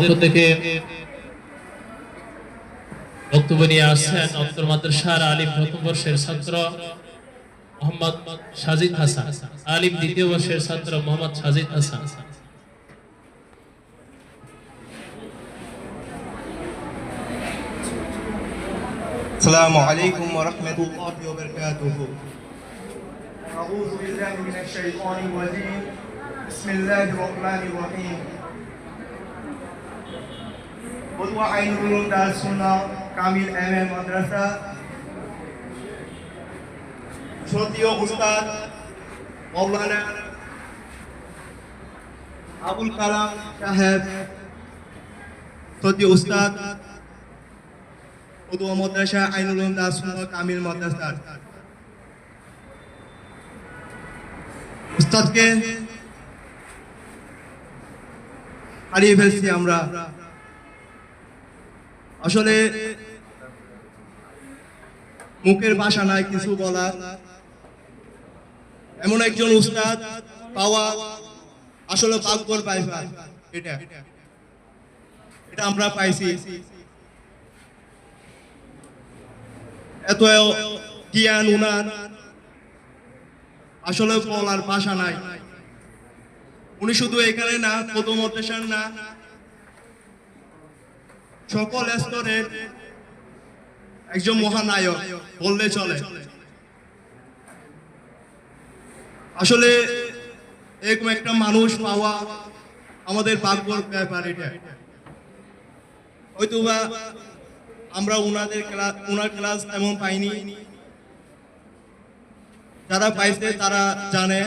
পক্ষ থেকে বক্তব্য নিয়ে আসছেন উত্তর মাদ্রাসার আলিম প্রথম বর্ষের ছাত্র মোহাম্মদ সাজিদ হাসান আলিম দ্বিতীয় বর্ষের ছাত্র মোহাম্মদ সাজিদ হাসান السلام عليكم ورحمة الله وبركاته أعوذ بالله من الشيطان الرجيم بسم الله الرحمن الرحيم বদুয়া আইনুল উলুম দার সুন্নাহ কামিল এম এ মাদ্রাসা। শ্রদ্ধীয় উস্তাদ মৌলানা আবুল কালাম সাহেব শ্রদ্ধীয় উস্তাদ বদুয়া মাদ্রাসা আইনুল উলুম দার সুন্নাহ কামিল মাদ্রাসা। উস্তাদকে হারিয়ে ফেলছি আমরা। আসলে মুখের ভাষা নাই, কিছু বলার। এমন একজন উস্তাদ পাওয়া আসলে ভাগ্যর পাইবা এটা। এটা আমরা পাইছি। এত জ্ঞান উনার আসলে বলার ভাষা নাই। উনি শুধু এখানে না প্রথম না সকল স্তরের একজন মহানায়ক বললে চলে। আসলে এরকম একটা মানুষ পাওয়া আমাদের ভাগ্যর ব্যাপার এটা। হয়তো বা আমরা ওনাদের ক্লাস ওনার ক্লাস তেমন পাইনি। যারা পাইছে তারা জানে।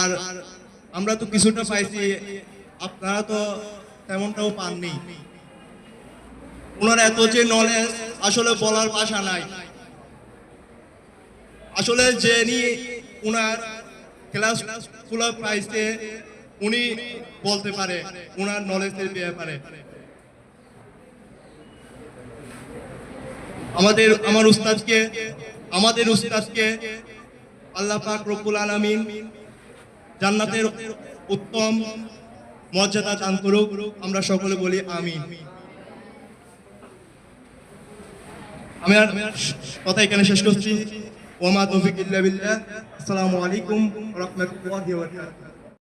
আর আমরা তো কিছুটা পাইছি, আপনারা তো তেমনটাও পাননি। ওনার এত যে নলেজ আসলে বলার ভাষা নাই। আসলে যে নিয়ে ওনার ক্লাসগুলো পাইছে উনি বলতে পারে, ওনার নলেজের ব্যাপারে। আমাদের, আমার উস্তাদকে, আমাদের উস্তাদকে আল্লাহ পাক রব্বুল আলামিন জান্নাতের উত্তম মর্যাদা দান করুক, আমরা সকলে বলি আমিন। আমি আর কথা এখানে শেষ করছি। ওমা তৌফিক ইল্লা বিল্লাহ। আসসালামু আলাইকুম ওয়া রাহমাতুল্লাহি ওয়া বারাকাতুহু।